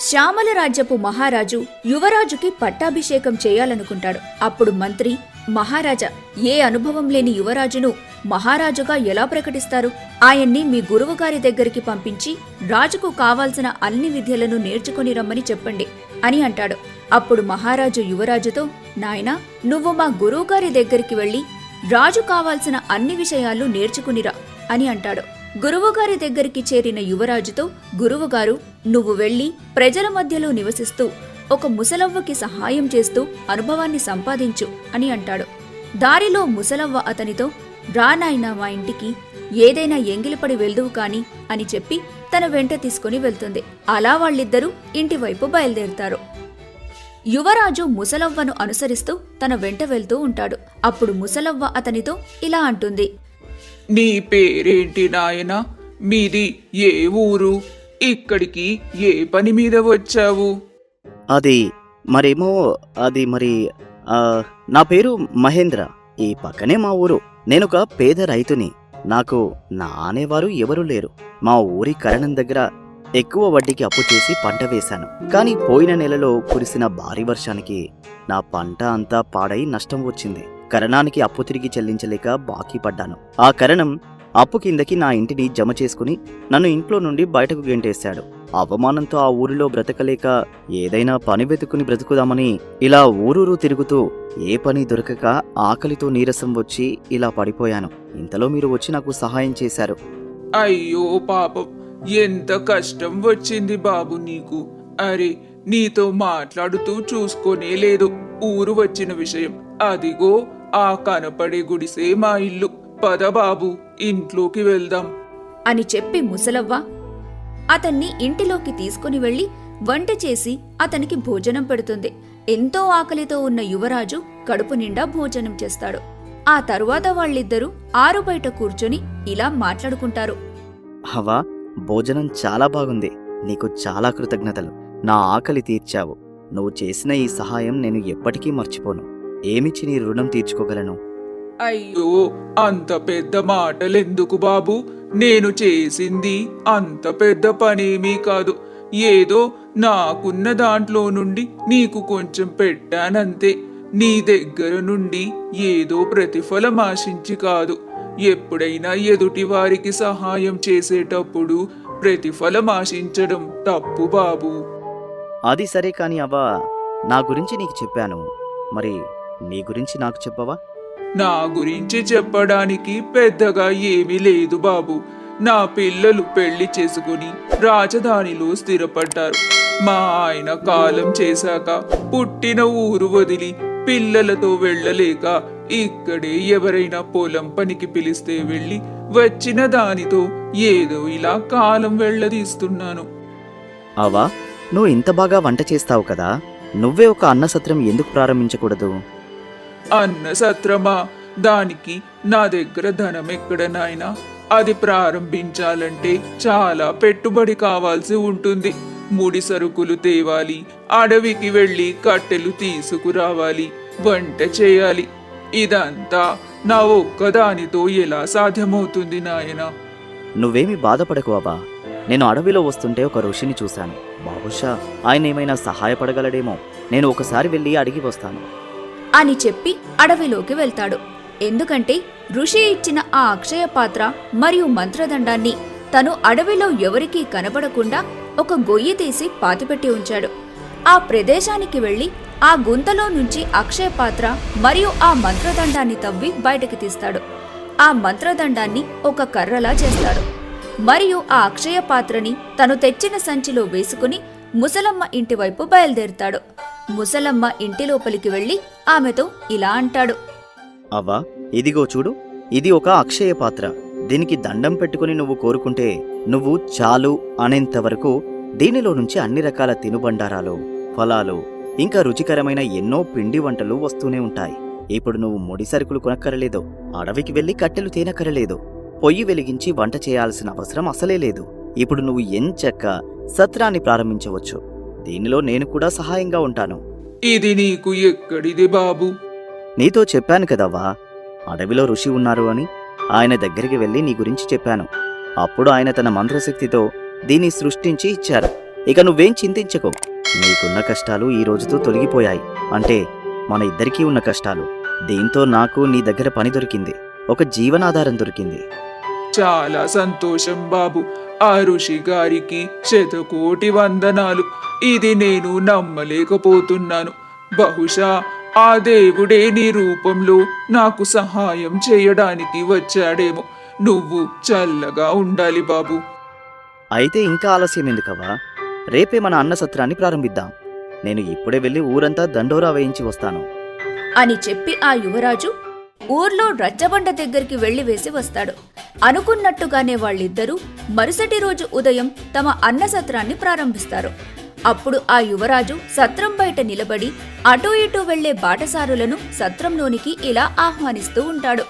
శ్యామల రాజ్యపు మహారాజు యువరాజుకి పట్టాభిషేకం చేయాలనుకుంటాడు. అప్పుడు మంత్రి మహారాజా ఏ అనుభవం లేని యువరాజును మహారాజుగా ఎలా ప్రకటిస్తారు? ఆయన్ని మీ గురువుగారి దగ్గరికి పంపించి రాజుకు కావాల్సిన అన్ని విద్యలను నేర్చుకుని రమ్మని చెప్పండి అని అంటాడు. అప్పుడు మహారాజు యువరాజుతో నాయనా నువ్వు మా గురువుగారి దగ్గరికి వెళ్ళి రాజు కావాల్సిన అన్ని విషయాలు నేర్చుకునిరా అని అంటాడు. గురువుగారి దగ్గరికి చేరిన యువరాజుతో గురువుగారు నువ్వు వెళ్ళి ప్రజల మధ్యలో నివసిస్తూ ఒక ముసలవ్వకి సహాయం చేస్తూ అనుభవాన్ని సంపాదించు అని అంటాడు. దారిలో ముసలవ్వ అతనితో రానాయనా మా ఇంటికి ఏదైనా ఎంగిలిపడి వెళ్దువు కాని అని చెప్పి తన వెంట తీసుకుని వెళ్తుంది. అలా వాళ్ళిద్దరూ ఇంటివైపు బయలుదేరుతారు. యువరాజు ముసలవ్వను అనుసరిస్తూ తన వెంట వెళ్తూ ఉంటాడు. అప్పుడు ముసలవ్వ అతనితో ఇలా అంటుంది. నీ పేరేంటి నాయనా? మీది ఏ ఊరు? ఇక్కడికి ఏ పని మీద వచ్చావు? అది మరేమో అది మరి ఆ, నా పేరు మహేంద్ర. ఈ పక్కనే మా ఊరు. నేనొక పేద రైతుని. నాకు నా అనేవారు ఎవరూ లేరు. మా ఊరి కరణం దగ్గర ఎక్కువ వడ్డీకి అప్పు చేసి పంట వేశాను. కానీ పోయిన నెలలో కురిసిన భారీ వర్షానికి నా పంట అంతా పాడై నష్టం వచ్చింది. కరణానికి అప్పు తిరిగి చెల్లించలేక బాకీ పడ్డాను. ఆ కరణం అప్పు కిందకి నా ఇంటిని జమ చేసుకుని నన్ను ఇంట్లో నుండి బయటకు గెంటేశాడు. అవమానంతో ఆ ఊరిలో బ్రతకలేక ఏదైనా పని వెతుకుని బ్రతుకుదామని ఇలా ఊరూరు తిరుగుతూ ఏ పని దొరకక ఆకలితో నీరసం వచ్చి ఇలా పడిపోయాను. ఇంతలో మీరు వచ్చి నాకు సహాయం చేశారు. అయ్యో పాపం ఎంత కష్టం వచ్చింది బాబు నీకు. అరే నీతో మాట్లాడుతూ చూసుకోనే లేదు ఊరు వచ్చిన విషయం. అదిగో ఆ కనపడే గుడిసే మా ఇల్లు. పద బాబు ఇంట్లోకి వెళ్దాం. అని చెప్పి ముసలవ్వ అతన్ని ఇంటిలోకి తీసుకుని వెళ్ళి వంట చేసి అతనికి భోజనం పెడుతుంది. ఎంతో ఆకలితో ఉన్న యువరాజు కడుపు నిండా భోజనం చేస్తాడు. ఆ తరువాత వాళ్ళిద్దరూ ఆరు బయట కూర్చొని ఇలా మాట్లాడుకుంటారు. హవా భోజనం చాలా బాగుంది. నీకు చాలా కృతజ్ఞతలు. నా ఆకలి తీర్చావు. నువ్వు చేసిన ఈ సహాయం నేను ఎప్పటికీ మర్చిపోను. ఏమిచ్చి నీ రుణం తీర్చుకోగలను? అయ్యో అంత పెద్ద మాటలెందుకు బాబు? నేను చేసింది అంత పెద్ద పనేమీ కాదు. ఏదో నాకున్న దాంట్లో నుండి నీకు కొంచెం పెట్టానంతే. నీ దగ్గర నుండి ఏదో ప్రతిఫలం ఆశించి కాదు. ఎప్పుడైనా ఎదుటి వారికి సహాయం చేసేటప్పుడు ప్రతిఫలం ఆశించడం తప్పు బాబు. అది సరే కాని అవ్వా నా గురించి నీకు చెప్పాను. మరి నీ గురించి నాకు చెప్పవా? నా గురించి చెప్పడానికి పెద్దగా ఏమీ లేదు బాబు. నా పిల్లలు పెళ్ళి చేసుకుని రాజధానిలో స్థిరపడ్డారు. మా ఆయన కాలం చేశాక పుట్టిన ఊరు వదిలి పిల్లలతో వెళ్ళలేక ఇక్కడే ఎవరైనా పొలం పనికి పిలిస్తే వెళ్ళి వచ్చిన దానితో ఏదో ఇలా కాలం వెళ్ళదీస్తున్నాను. అవా నువ్వు ఇంత బాగా వంట చేస్తావు కదా. నువ్వే ఒక అన్న సత్రం ఎందుకు ప్రారంభించకూడదు? అన్న సత్రమా దానికి నా దగ్గర ధనం ఎక్కడ నాయనా అది ప్రారంభించాలంటే చాలా పెట్టుబడి కావాల్సి ఉంటుంది. ముడి సరుకులు తేవాలి అడవికి వెళ్ళి కట్టెలు తీసుకురావాలి వంట చేయాలి. ఇదంతా నా ఒక్కదానితో ఎలా సాధ్యమవుతుంది నాయనా? నువ్వేమి బాధపడకు బాబా నేను అడవిలో వస్తుంటే ఒక ఋషిని చూశాను. బహుశా ఆయన ఏమైనా సహాయపడగలడేమో. నేను ఒకసారి వెళ్ళి అడిగి వస్తాను. అని చెప్పి అడవిలోకి వెళ్తాడు. ఎందుకంటే ఋషి ఇచ్చిన ఆ అక్షయ పాత్ర మరియు మంత్రదండాన్ని తను అడవిలో ఎవరికీ కనబడకుండా ఒక గొయ్యి తీసి పాతిపెట్టి ఉంచాడు. ఆ ప్రదేశానికి వెళ్ళి ఆ గుంతలో నుంచి అక్షయ పాత్ర మరియు ఆ మంత్రదండాన్ని తవ్వి బయటకి తీస్తాడు. ఆ మంత్రదండాన్ని ఒక కర్రలా చేస్తాడు. మరియు ఆ అక్షయ పాత్రని తను తెచ్చిన సంచిలో వేసుకుని ముసలమ్మ ఇంటి వైపు బయలుదేరుతాడు. ముసలమ్మ ఇంటి లోపలికి వెళ్ళి ఆమెతో ఇలా అంటాడు. అవ్వా ఇదిగో చూడు ఇది ఒక అక్షయ పాత్ర. దీనికి దండం పెట్టుకుని నువ్వు కోరుకుంటే నువ్వు చాలు అనేంత వరకు దీనిలో నుంచి అన్ని రకాల తినుబండారాలు ఫలాలు ఇంకా రుచికరమైన ఎన్నో పిండి వంటలు వస్తూనే ఉంటాయి. ఇప్పుడు నువ్వు ముడి సరుకులు కొనక్కరలేదు అడవికి వెళ్ళి కట్టెలు తేనక్కరలేదు పొయ్యి వెలిగించి వంట చేయాల్సిన అవసరం అసలే లేదు. ఇప్పుడు నువ్వు ఎంచక్క సత్రాన్ని ప్రారంభించవచ్చు. దీనిలో నేను కూడా సహాయంగా ఉంటాను. ఇది నీకు ఎక్కడిది బాబు? నీతో చెప్పాను కదవ్వా అడవిలో ఋషి ఉన్నారు అని ఆయన దగ్గరికి వెళ్ళి నీ గురించి చెప్పాను. అప్పుడు ఆయన తన మంత్రశక్తితో దీన్ని సృష్టించి ఇచ్చారు. ఇక నువ్వేం చింతించకు. నీకున్న కష్టాలు ఈ రోజుతో తొలగిపోయాయి. అంటే మన ఇద్దరికీ ఉన్న కష్టాలు. దీంతో నాకు నీ దగ్గర పని దొరికింది. ఒక జీవనాధారం దొరికింది. చాలా సంతోషం బాబు. ఆ ఋషి గారికి శతకోటి వందనాలు. ఇది నేను నమ్మలేకపోతున్నాను. బహుశా ఆ దేవుడే నీ రూపంలో నాకు సహాయం చేయడానికి వచ్చాడేమో. నువ్వు చల్లగా ఉండాలి బాబు. అయితే ఇంకా ఆలస్యం ఎందుకవ్వా? రేపే మన అన్న సత్రాన్ని ప్రారంభిద్దాం. నేను ఇప్పుడే వెళ్ళి ఊరంతా దండోరా వేయించి వస్తాను. అని చెప్పి ఆ యువరాజు ఊర్లో రచ్చబండ దగ్గరికి వెళ్ళి వేసి వస్తాడు. అనుకున్నట్టుగానే వాళ్ళిద్దరూ మరుసటి రోజు ఉదయం తమ అన్న సత్రాన్ని ప్రారంభిస్తారు. అప్పుడు ఆ యువరాజు సత్రం బయట నిలబడి అటూ ఇటూ వెళ్ళే బాటసారులను సత్రంలోనికి ఇలా ఆహ్వానిస్తూ ఉంటాడు.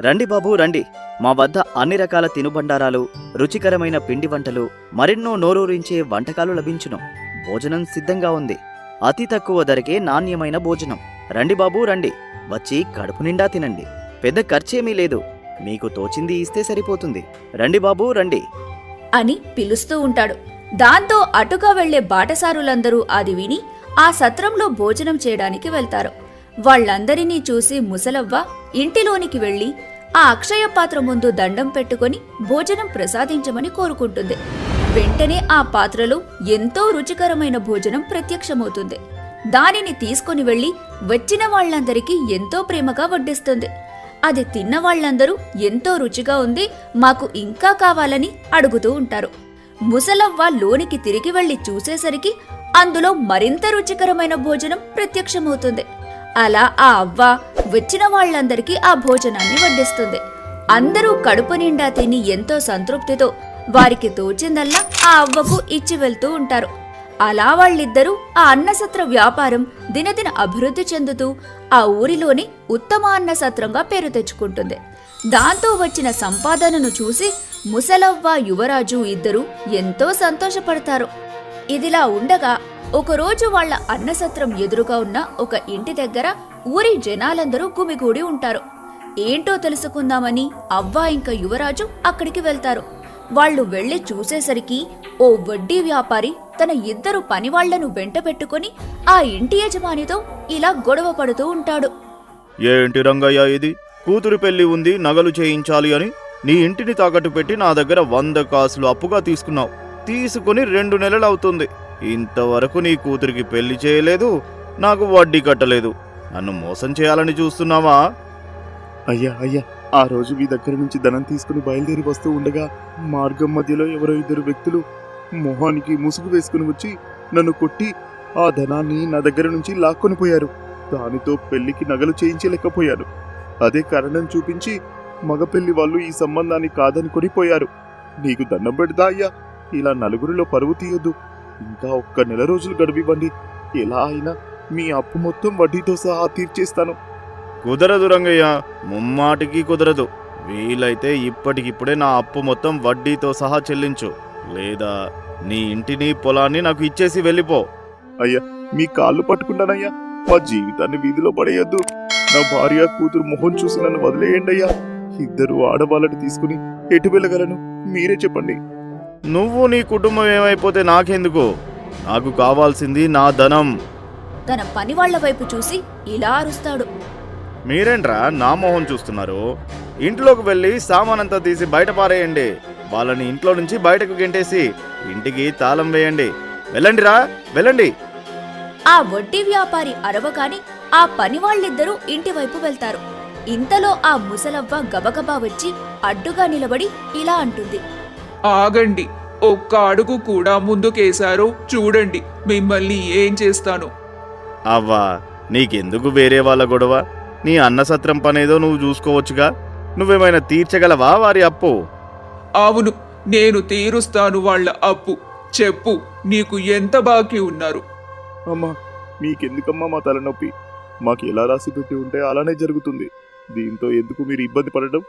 రండి బాబు రండి. మా వద్ద అన్ని రకాల తినుబండారాలు రుచికరమైన పిండి వంటలు మరెన్నో నోరూరించే వంటకాలు లభించును. భోజనం సిద్ధంగా ఉంది. అతి తక్కువ ధరకే నాణ్యమైన భోజనం. రండి బాబు రండి. వచ్చి కడుపు నిండా తినండి. పెద్ద ఖర్చేమీ లేదు. మీకు తోచింది ఇస్తే సరిపోతుంది. రండి బాబు రండి. అని పిలుస్తూ ఉంటాడు. దాంతో అటుగా వెళ్ళే బాటసారులందరూ అది విని ఆ సత్రంలో భోజనం చేయడానికి వెళ్తారు. వాళ్ళందరినీ చూసి ముసలవ్వ ఇంటిలోనికి వెళ్ళి ఆ అక్షయ పాత్ర ముందు దండం పెట్టుకొని భోజనం ప్రసాదించమని కోరుకుంటుంది. వెంటనే ఆ పాత్రలో ఎంతో రుచికరమైన భోజనం ప్రత్యక్షమవుతుంది. దానిని తీసుకొని వెళ్ళి వచ్చిన వాళ్ళందరికీ ఎంతో ప్రేమగా వడ్డిస్తుంది. అది తిన్న వాళ్ళందరూ ఎంతో రుచిగా ఉంది మాకు ఇంకా కావాలని అడుగుతూ ఉంటారు. ముసలవ్వ లోనికి తిరిగి వెళ్ళి చూసేసరికి అందులో మరింత రుచికరమైన భోజనం ప్రత్యక్షమవుతుంది. అలా ఆ అవ్వ వచ్చిన వాళ్ళందరికీ ఆ భోజనాన్ని వడ్డిస్తుంది. అందరూ కడుపు నిండా తిని ఎంతో సంతృప్తితో వారికి తోచిందల్లా ఆ అవ్వకు ఇచ్చి వెళ్తూ ఉంటారు. అలా వాళ్ళిద్దరూ ఆ అన్నసత్ర వ్యాపారం దినదిన అభివృద్ధి చెందుతూ ఆ ఊరిలోని ఉత్తమ అన్నసత్రంగా పేరు తెచ్చుకుంటుంది. దాంతో వచ్చిన సంపాదనను చూసి ముసలవ్వ యువరాజు ఇద్దరూ ఎంతో సంతోషపడతారు. ఇదిలా ఉండగా ఒకరోజు వాళ్ళ అన్నసత్రం ఎదురుగా ఉన్న ఒక ఇంటి దగ్గర ఊరి జనాలందరూ గుమిగూడి ఉంటారు. ఏంటో తెలుసుకుందామని అవ్వ ఇంకా యువరాజు అక్కడికి వెళ్తారు. వాళ్ళు వెళ్ళి చూసేసరికి ఓ వడ్డీ వ్యాపారి తన ఇద్దరు పనివాళ్ళను వెంట పెట్టుకుని ఆ ఇంటి యజమానితో ఇలా గొడవ పడుతూ ఉంటాడు. ఏంటి రంగయ్య ఇది? కూతురు పెళ్ళి ఉంది నగలు చేయించాలి అని నీ ఇంటిని తాకట్టు పెట్టి నా దగ్గర వంద కాసులు అప్పుగా తీసుకున్నావు. తీసుకుని రెండు నెలలు అవుతుంది. ఇంతవరకు నీ కూతురికి పెళ్ళి చేయలేదు నాకు వడ్డీ కట్టలేదు. నన్ను మోసం చేయాలని చూస్తున్నావా? అయ్యా అయ్యా ఆ రోజు మీ దగ్గర నుంచి ధనం తీసుకుని బయలుదేరి వస్తూ ఉండగా మార్గం మధ్యలో ఎవరో ఇద్దరు వ్యక్తులు మొహానికి ముసుగు వేసుకుని వచ్చి నన్ను కొట్టి ఆ ధనాన్ని నా దగ్గర నుంచి లాక్కొని పోయారు. దానితో పెళ్ళికి నగలు చేయించలేకపోయాను. అదే కారణం చూపించి మగ పెళ్ళి వాళ్ళు ఈ సంబంధాన్ని కాదని కొనిపోయారు. నీకు దండం పెడదా అయ్యా. ఇలా నలుగురిలో పరువు తీయొద్దు. ఇంకా ఒక్క నెల రోజులు గడిపివ్వండి ఎలా అయినా మీ అప్పు మొత్తం వడ్డీతో సహా తీర్చేస్తాను. కుదరదు రంగయ్య. ముమ్మాటికి కుదరదు. వీలైతే ఇప్పటికిప్పుడే నా అప్పు మొత్తం వడ్డీతో సహా చెల్లించు. లేదా నీ ఇంటిని పొలాన్ని నాకు ఇచ్చేసి వెళ్ళిపో. మీ కాళ్ళు పట్టుకుంటానయ్యా. మా జీవితాన్ని వీధిలో పడేయద్దు. నా భార్య కూతురు మొహం చూసి నన్ను వదిలేయండి అయ్యా. ఇద్దరు ఆడవాళ్ళని తీసుకుని ఎటు వెళ్ళగలను? మీరే చెప్పండి. నువ్వు నీ కుటుంబం ఏమైపోతే నాకెందుకు? నాకు కావాల్సింది నా ధనం. తన పనివాళ్ళ వైపు చూసి ఇలా అరుస్తాడు. మీరేంట్రా నా మొహం చూస్తున్నారు? ఇంట్లోకి వెళ్ళి సామానంతా తీసి బయట పారేయండి. వాళ్ళని ఇంట్లో నుంచి బయటకు గెంటేసి ఇంటికి తాళం వేయండి. వెళ్ళండిరా వెళ్ళండి. ఆ వడ్డీ వ్యాపారి అరవగానే ఆ పనివాళ్ళిద్దరూ ఇంటి వైపు వెళ్తారు. ఇంతలో ఆ ముసలవ్వ గబగబా వచ్చి అడ్డుగా నిలబడి ఇలా అంటుంది. ఆగండి ఒక్క అడుగు కూడా ముందుకేశారో చూడండి మిమ్మల్ని ఏం చేస్తాను? అవ్వా నీకెందుకు వేరే వాళ్ళ గొడవ? నీ అన్నసత్రం పనేదో నువ్వు చూసుకోవచ్చుగా? నువ్వేమైనా తీర్చగలవా వారి అప్పు? అవును నేను తీరుస్తాను వాళ్ళ అప్పు. చెప్పు నీకు ఎంత బాకీ ఉన్నారు? అమ్మా మీకెందుకమ్మా మా తలనొప్పి? మాకు ఎలా రాసి పెట్టి ఉంటే అలానే జరుగుతుంది. దీంతో ఎందుకు మీరు ఇబ్బంది పడడం?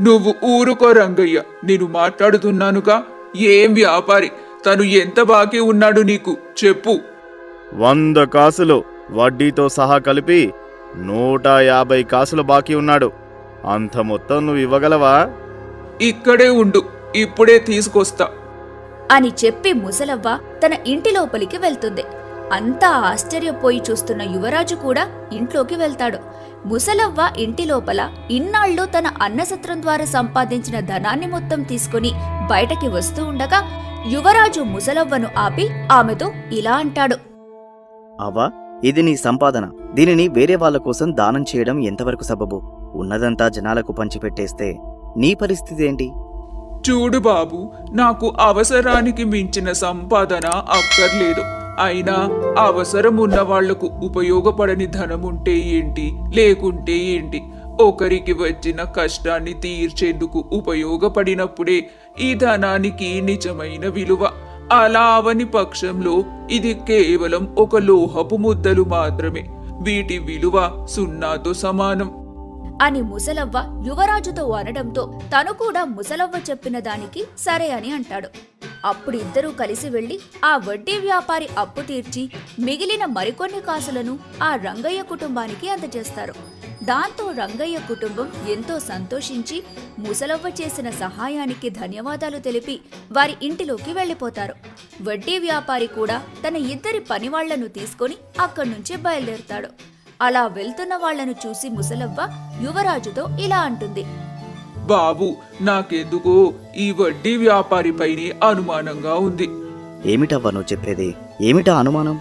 నువ్వు ఊరుకో రంగయ్య. నేను మాట్లాడుతున్నానుగా. ఏం వ్యాపారి? తను ఎంత బాకీ ఉన్నాడు నీకు? చెప్పు. వంద కాసులు వడ్డీతో సహా కలిపి నూట యాభై కాసులు బాకీ ఉన్నాడు. అంత మొత్తం నువ్వు ఇవ్వగలవా? ఇక్కడే ఉండు. ఇప్పుడే తీసుకొస్తా. అని చెప్పి ముసలవ్వ తన ఇంటి లోపలికి వెళ్తుంది. అంతా ఆశ్చర్యపోయి చూస్తున్న యువరాజు కూడా ఇంట్లోకి వెళ్తాడు. ముసలవ్వ ఇంటి లోపల ఇన్నాళ్ళు తన అన్నసత్రం ద్వారా సంపాదించిన ధనాన్ని మొత్తం తీసుకుని బయటకి వస్తూ ఉండగా యువరాజు ముసలవ్వను ఆపి ఆమెతో ఇలా అంటాడు. అవ్వా ఇది నీ సంపాదన. దీనిని వేరే వాళ్ళ కోసం దానం చేయడం ఎంతవరకు సబబు? ఉన్నదంతా జనాలకు పంచిపెట్టేస్తే నీ పరిస్థితి ఏంటి? చూడు బాబు నాకు అవసరానికి మించిన సంపాదన అక్కర్లేదు. అయినా అవసరం ఉన్న వాళ్ళకు ఉపయోగపడని ధనముంటే ఏంటి? లేకుంటే ఏంటి? ఒకరికి వచ్చిన కష్టాన్ని తీర్చేందుకు ఉపయోగపడినప్పుడే ఈ ధనానికి నిజమైన విలువ. అలా అవని పక్షంలో ఇది కేవలం ఒక లోహపు ముద్దలు మాత్రమే. వీటి విలువ సున్నాతో సమానం. అని ముసలవ్వ యువరాజుతో అనడంతో తను కూడా ముసలవ్వ చెప్పిన దానికి సరే అని అంటాడు. అప్పుడు ఇద్దరూ కలిసి వెళ్ళి ఆ వడ్డీ వ్యాపారి అప్పు తీర్చి మిగిలిన మరికొన్ని కాసులను ఆ రంగయ్య కుటుంబానికి అందజేస్తారు. దాంతో రంగయ్య కుటుంబం ఎంతో సంతోషించి ముసలవ్వ చేసిన సహాయానికి ధన్యవాదాలు తెలిపి వారి ఇంటిలోకి వెళ్ళిపోతారు వడ్డీ వ్యాపారి కూడా తన ఇద్దరి పనివాళ్ళను తీసుకొని అక్కడి నుంచి బయలుదేరుతాడు. అలా వెళ్తున్న వాళ్ళను చూసి ముసలవ్వ యువరాజుతో ఇలా అంటుంది. బాబు నాకెందుకో ఈ వడ్డీ వ్యాపారిపైనే అనుమానంగా ఉంది. ఏమిటవ్వా నువ్వు చెప్పేది? ఏమిటా అనుమానం?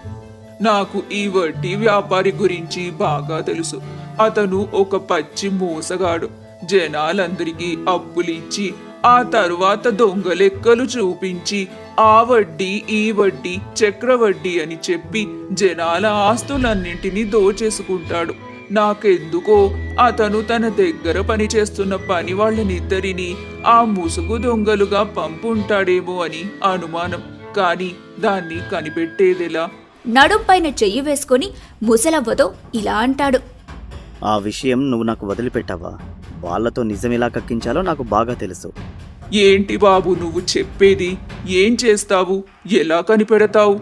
నాకు ఈ వడ్డీ వ్యాపారి గురించి బాగా తెలుసు. అతను ఒక పచ్చి మోసగాడు. జనాలందరికీ అప్పులిచ్చి ఆ తరువాత దొంగ లెక్కలు చూపించి ఆ వడ్డీ ఈ వడ్డీ చక్రవడ్డీ అని చెప్పి జనాల ఆస్తులన్నింటినీ దోచేసుకుంటాడు. నాకెందుకో అతను తన దగ్గర పనిచేస్తున్న పని వాళ్ళనిద్దరినీ ఆ ముసుగు దొంగలుగా పంపుంటాడేమో అని అనుమానం. కానీ దాన్ని కనిపెట్టేదెలా? నడుంపైన చెయ్యి వేసుకొని ముసలవ్వతో ఇలా అంటాడు. ఆ విషయం నువ్వు నాకు వదిలిపెట్టావా? వాళ్ళతో నిజం ఎలా కక్కించాలో నాకు బాగా తెలుసు. ఏంటి బాబు నువ్వు చెప్పేది? ఏం చేస్తావు? ఎలా కనిపెడతావు?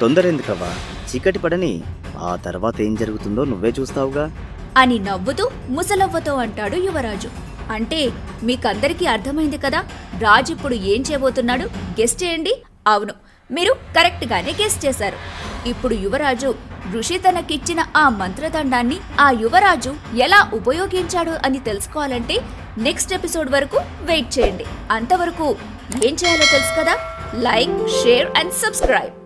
తొందర ఎందుకవ్వా చీకటి పడని ఆ తర్వాత ఏం జరుగుతుందో నువ్వే చూస్తావుగా. అని నవ్వుతూ ముసలవ్వతో అంటాడు యువరాజు. అంటే మీకందరికీ అర్థమైంది కదా రాజు ఇప్పుడు ఏం చేయబోతున్నాడు? గెస్ట్ చేయండి. అవును మీరు కరెక్ట్ గానే గెస్ట్ చేశారు. ఇప్పుడు యువరాజు ఋషి తనకిచ్చిన ఆ మంత్రదండాన్ని ఆ యువరాజు ఎలా ఉపయోగించాడు అని తెలుసుకోవాలంటే నెక్స్ట్ ఎపిసోడ్ వరకు వెయిట్ చేయండి. అంతవరకు ఏం చేయాలో తెలుసు కదా? Like share and subscribe.